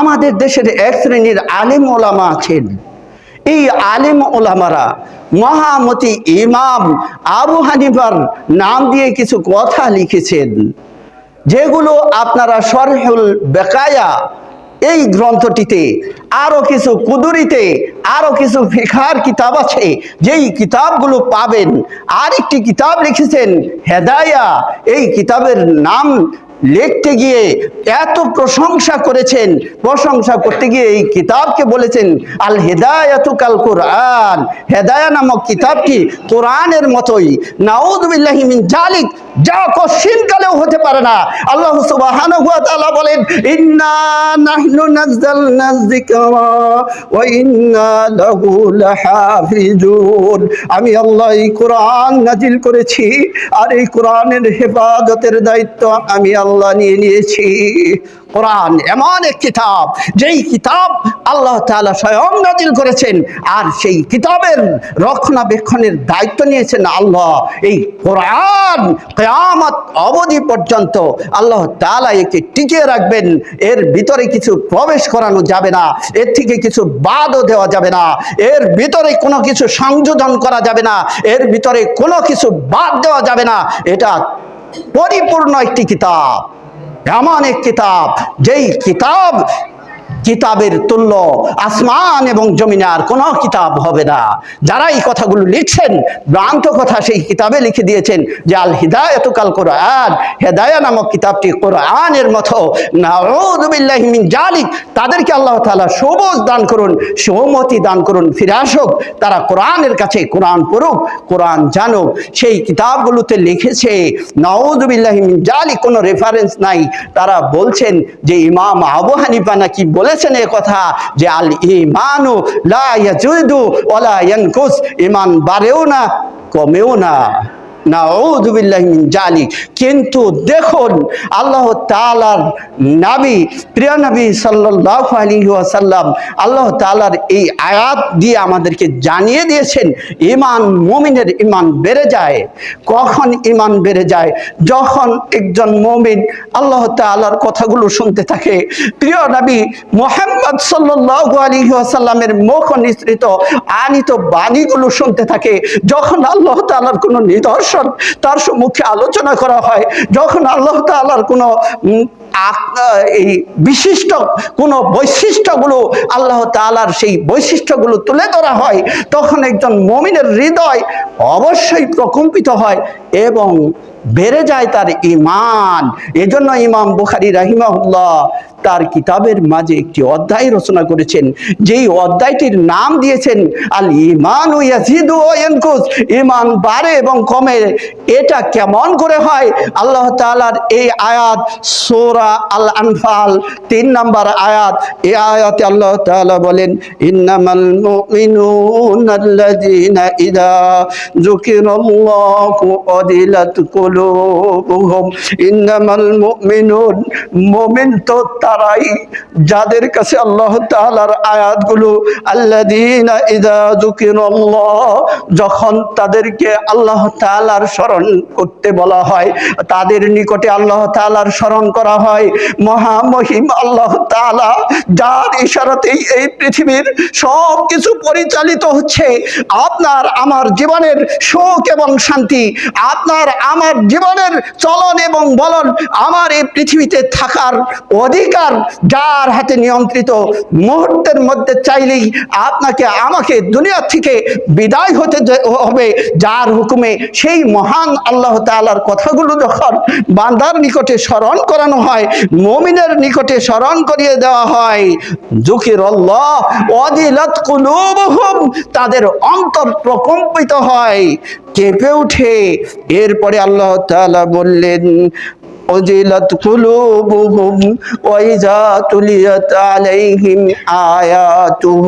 আমাদের দেশের এক শ্রেণির আলিম ওলামা আছেন। এই আলিম ওলামারা মহামতি ইমাম আবু হানিফার নাম দিয়ে কিছু কথা লিখেছেন, যেগুলো আপনারা সরহুল বেকায়া এই গ্রন্থটিতে, আরও কিছু কুদুরিতে, আরও কিছু ফিখার কিতাব আছে, যেই কিতাবগুলো পাবেন। আর একটি কিতাব লিখেছেন হেদায়া, এই কিতাবের নাম লিখতে গিয়ে এত প্রশংসা করেছেন, প্রশংসা করতে গিয়ে এই কিতাবকে বলেছেন, আল হেদায়ত কাল কোরআন। হেদায়া নামক কিতাবটি কোরআনের মতোই নাউদ বিল্লাহিমিন জালিক যা কশিনকালেও হতে পারে না। আল্লাহ সুবহানাহু হুয়া তাআলা বলেন, ইন্না নাহনু নাযালনা যিকরা ওয়া ইন্না লাহু লাহাফিজুন। আমি আল্লাহ এই কোরআন নাজিল করেছি, আর এই কোরআনের হেফাজতের দায়িত্ব আমি আল্লাহ নিয়ে নিয়েছি। কোরআন এমন এক কিতাব, যেই কিতাব আল্লাহ তাআলা স্বয়ং নাজিল করেছেন, আর সেই কিতাবের রক্ষণাবেক্ষণের দায়িত্ব নিয়েছেন আল্লাহ। এই কোরআন কেয়ামত অবধি পর্যন্ত আল্লাহ তাআলা একে টিকিয়ে রাখবেন, এর ভিতরে কিছু প্রবেশ করানো যাবে না, এর থেকে কিছু বাদও দেওয়া যাবে না, এর ভিতরে কোনো কিছু সংযোজন করা যাবে না, এর ভিতরে কোনো কিছু বাদ দেওয়া যাবে না। এটা পরিপূর্ণ একটি কিতাব। এমন এক কিতাব যেই কিতাব কিতাবের তুল্য, আসমান এবং জমিনে আর কোনো কিতাব হবে না। যারা এই কথাগুলো লিখছেন, ভ্রান্ত কথা সেই কিতাবে লিখে দিয়েছেন যে, আল হিদায়ত কাল কোরআন হেদায়া নামক কিতাবটি কোরআনের মতো। জালিক তাদেরকে আল্লাহ তাআলা সবুজ দান করুন, সৌমতি দান করুন ফিরাসক তারা কোরআনের কাছে কোরআন পড়ুক, কোরআন জানুক। সেই কিতাবগুলোতে লিখেছে নাউযুবিল্লাহি মিন জালিক কোনো রেফারেন্স নাই। তারা বলছেন যে, ইমাম আবু হানিফা নাকি বলেছেন এ কথা যে আল ইমানু লা ইয়াজুদু ওয়ালা ইয়ানকুস ইমান বাড়েও না, কমেও না। নাউযুবিল্লাহি মিন জালিক। কিন্তু দেখুন, আল্লাহ তাআলার নবী, প্রিয় নবী আলাইহি ওয়াসাল্লাম, আল্লাহ তাআলার এই আয়াত দিয়ে আমাদেরকে জানিয়ে দিয়েছেন, ঈমান মুমিনের ঈমান বেড়ে যায়। কখন ইমান বেড়ে যায়? যখন একজন মমিন আল্লাহ তাআলার কথাগুলো শুনতে থাকে। প্রিয় নবী মুহাম্মদ সাল্লাল্লাহু আলাইহি ওয়াসাল্লামের মুখ নিঃসৃত আনিত বাণীগুলো শুনতে থাকে। যখন আল্লাহ তাআলার কোনো নিদর্শন তার সম্মুখে আলোচনা করা হয়। যখন আল্লাহ তালার কোনো এই বিশিষ্ট কোনো বৈশিষ্ট্যগুলো আল্লাহ তালার সেই বৈশিষ্ট্যগুলো তুলে ধরা হয়, তখন একজন মমিনের হৃদয় অবশ্যই প্রকম্পিত হয় এবং বেড়ে যায় তার ইমান এজন্য ইমাম বুখারি রাহিমাহুল্লাহ তার কিতাবের মাঝে একটি অধ্যায় রচনা করেছেন। যেই অধ্যায়টির নাম দিয়েছেন, আল ইমান ইয়াজিদু ইয়ানকুস ইমান বাড়ে এবং কমে। এটা কেমন করে হয়? আল্লাহ তাআলার এই আয়াত, সূরা আল আনফাল তিন নম্বর আয়াত। এই আয়াতে আল্লাহ তাআলা বলেন, ইন্নামাল মুমিনুনা আল্লাযীনা ইযা যুকিরাল্লাহু ওয়াজিলাত কুলুবুহুম। ইন্নামাল মুমিনুন, মুমিন তো তারাই। যাদের কাছে আল্লাহ তাআলার আয়াতগুলো, আল্লাযীনা ইযা যুকিরাল্লাহ, যখন তাদেরকে আল্লাহ তাআলার স্মরণ করতে বলা হয়, তাদের নিকটে আল্লাহ তাআলার স্মরণ করা হয়, মহামহিম আল্লাহ তাআলা যার ইশারাতেই এই পৃথিবীর সব কিছু পরিচালিত হচ্ছে। আপনার আমার জীবনের সুখ এবং শান্তি, আপনার আমার জীবনের চলন এবং বলন আমার এই পৃথিবীতে থাকার অধিকার যার হাতে নিয়ন্ত্রিত মুহূর্তের মধ্যে চাইলেই আপনাকে, আমাকে দুনিয়া থেকে বিদায় হতে হবে। যার হুকুমে সেই মহান আল্লাহ তাআলার কথাগুলো যখন বান্দার নিকটে স্মরণ করানো হয়, মমিনের নিকটে স্মরণ করিয়ে দেওয়া হয় জুকির আল্লাহ অদিলত তাদের অন্তর প্রকম্পিত হয়। কেঁপে উঠে। এরপরে আল্লাহ বললেন وجلت قلوبهم وإذا تليت عليهم آياته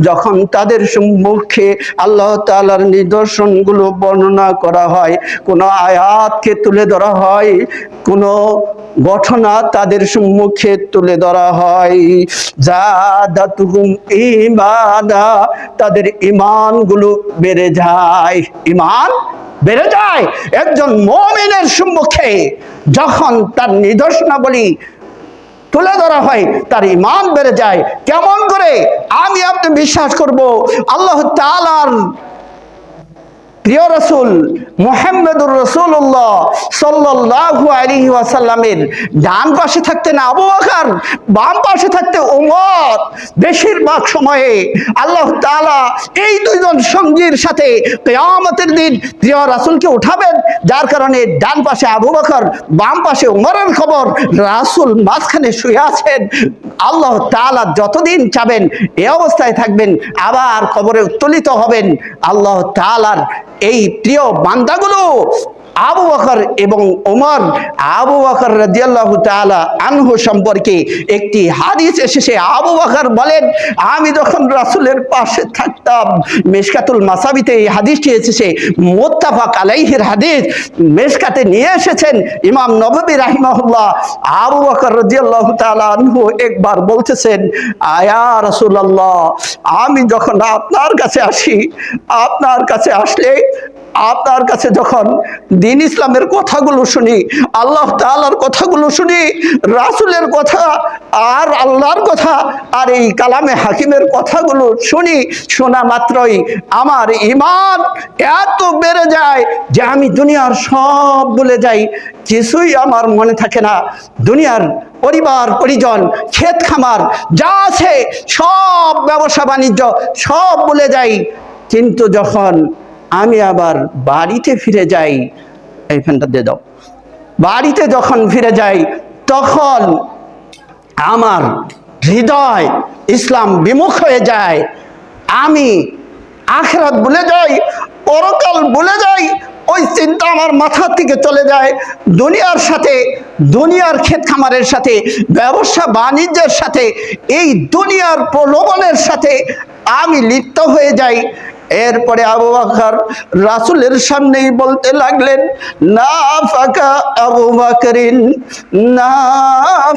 যখন তাদের সম্মুখে আল্লাহ তাআলার নিদর্শনগুলো বর্ণনা করা হয় কোন আয়াতকে তুলে ধরা হয় কোন ঘটনা তাদের সম্মুখে তুলে ধরা হয় জাদাতুহুম ইমানা তাদের ঈমানগুলো বেড়ে যায় ঈমান বেড়ে যায়। একজন মমিনের সম্মুখে যখন তার নিদর্শনাবলী তুলে ধরা হয়, তার ইমান বেড়ে যায়। কেমন করে? আমি আপনি বিশ্বাস করব, আল্লাহ তাআলার প্রিয় রসুল, মোহাম্মদুর রসুল্লাহ সাল্লাহু আলাইহি ওয়াসাল্লামের ডান পাশে থাকতেন আবু বকর, বাম পাশে থাকতে ওমর বেশিরভাগ সময়ে আল্লাহ তাআলা এই দুইজন সঙ্গীর সাথে কেয়ামতের দিন প্রিয় রাসূলকে উঠাবেন, যার কারণে ডান পাশে আবু বকর, বাম পাশে ওমরের খবর, রাসূল মাঝখানে শুয়ে আছেন। আল্লাহ তাআলা যতদিন চাবেন এ অবস্থায় থাকবেন, আবার কবরে উত্তোলিত হবেন। আল্লাহ তাআলার এই প্রিয় বান্দাগুলো আবু বকর এবং ওমর, আবু বকর রাদিয়াল্লাহু তাআলা আনহু সম্পর্কে একটি হাদিস এসেছে। আবু বকর বলেন, আমি যখন রাসূলের পাশে থাকতাম, মেশকাতুল মাসাবিতে এই হাদিসটি এসেছে। মোত্তাফাক আলাইহির হাদিস। মেশকাতে নিয়ে এসেছেন ইমাম নববী রাহিমাহুল্লাহ। আবু বকর রাদিয়াল্লাহু তাআলা আনহু একবার বলতেছেন, আয়া রাসূলুল্লাহ, আমি যখন আপনার কাছে আসি, আপনার কাছে আসলে আপনার কাছে যখন দিন ইসলামের কথাগুলো শুনি, আল্লাহ তাআলার কথাগুলো শুনি, রাসুলের কথা আর আল্লাহর কথা আর এই কালামে হাকিমের কথাগুলো শুনি, শোনা মাত্রই আমার ইমান এত বেড়ে যায় যে আমি দুনিয়ার সব ভুলে যাই। কিছুই আমার মনে থাকে না। দুনিয়ার পরিবার, পরিজন, ক্ষেত খামার যা আছে সব ব্যবসা, বাণিজ্য সব ভুলে যাই। কিন্তু যখন আমি আবার বাড়িতে ফিরে যাই। এই ফ্যানটা দিয়ে দাও। বাড়িতে যখন ফিরে যাই, তখন আমার হৃদয় ইসলাম বিমুখ হয়ে যায়। আমি আখরাত ভুলে যাই, পরকাল ভুলে যাই, ওই চিন্তা আমার মাথার থেকে চলে যায়। দুনিয়ার সাথে, দুনিয়ার ক্ষেত খামারের সাথে, ব্যবসা বাণিজ্যের সাথে, এই দুনিয়ার প্রলোভনের সাথে আমি লিপ্ত হয়ে যাই। এরপরে আবু বকর রাসূলের সামনেই বলতে লাগলেন, না ফাঁকা আবু বকরিন, না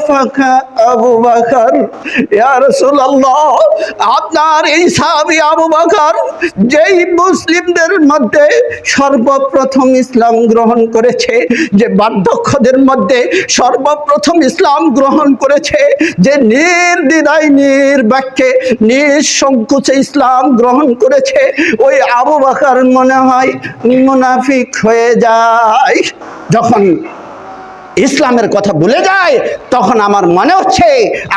ফাঁকা আবু বকর। আপনার এই সাহাবী আবু বকর, যেই মুসলিমদের মধ্যে সর্বপ্রথম ইসলাম গ্রহণ করেছে, যে বার্ধক্যদের মধ্যে সর্বপ্রথম ইসলাম গ্রহণ করেছে, যে নির্দ্বিধায় নির্বাক্যে, নিঃসংকোচে ইসলাম গ্রহণ করেছে ওই আবু বাকার মনে হয় মুনাফিক হয়ে যায়। যখন ইসলামের কথা ভুলে যায়, তখন আমার মনে হচ্ছে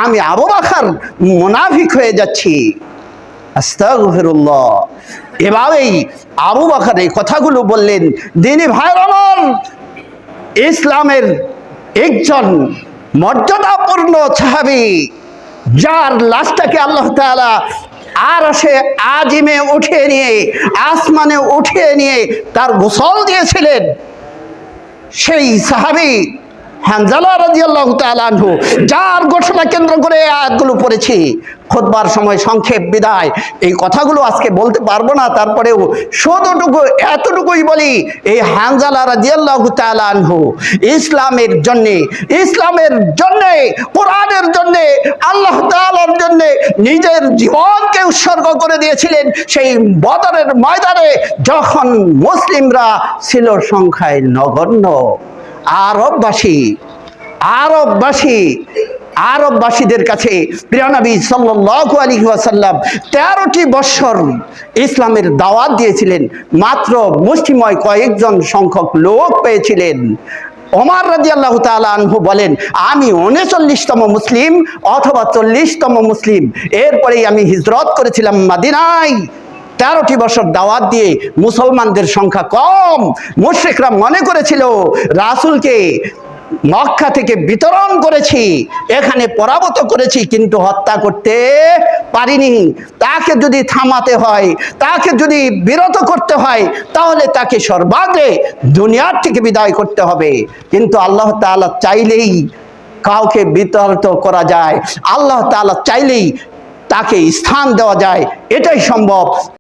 আমি আবু বাকার মুনাফিক হয়ে যাচ্ছি। আস্তাগফিরুল্লাহ। এভাবেই আবু বাকার এই কথাগুলো বললেন। দিনী ভাইয়ের আমার ইসলামের একজন মর্যাদাপূর্ণ সাহাবি, যার লাশটাকে আল্লাহ তাআলা আর সে আজিমে উঠে নিয়ে আসমানে উঠে নিয়ে তার গোসল দিয়েছিলেন। সেই সাহাবি হানজালা রাদিয়াল্লাহু তাআলা আনহু, যার ঘটনা কেন্দ্র করে আয়াতগুলো পড়েছি। খোদবার সময় সংক্ষেপ বিদায়। এই কথাগুলো আজকে বলতে পারব না, তারপরেও শতটুকু এতটুকুই বলি, এই হানজালা রাদিয়াল্লাহু তাআলা আনহু, ইসলামের জন্যে ইসলামের জন্যে, কোরআনের জন্যে, আল্লাহ তাআলার জন্যে নিজের জীবনকে উৎসর্গ করে দিয়েছিলেন সেই বদরের ময়দানে, যখন মুসলিমরা ছিল সংখ্যায় নগণ্য। আরববাসী আরববাসী, আরববাসীদের কাছে প্রিয়নবী সাল্লাল্লাহু আলাইহি ওয়াসাল্লাম তেরোটি বৎসর ইসলামের দাওয়াত দিয়েছিলেন। মাত্র মুষ্টিময় কয়েকজন সংখ্যক লোক পেয়েছিলেন। ওমর রাজি আল্লাহ আনহু বলেন, আমি উনচল্লিশতম মুসলিম অথবা চল্লিশতম মুসলিম। এরপরেই আমি হিজরত করেছিলাম মাদিনায়। তেরোটি বছর দাওয়াত দিয়ে মুসলমানদের সংখ্যা কম। মুশ্রিকরা মনে করেছিল, রাসূলকে মক্কা থেকে বিতরণ করেছি, এখানে পরাভূত করেছি, কিন্তু হত্যা করতে পারিনি। তাকে যদি থামাতে হয়, তাকে যদি বিরত করতে হয়, তাহলে তাকে সর্বাগ্রে দুনিয়ার থেকে বিদায় করতে হবে। কিন্তু আল্লাহ তাআলা চাইলেই কাউকে বিতর্ক করা যায়। আল্লাহ তাআলা চাইলেই তাকে স্থান দেওয়া যায়। এটাই সম্ভব।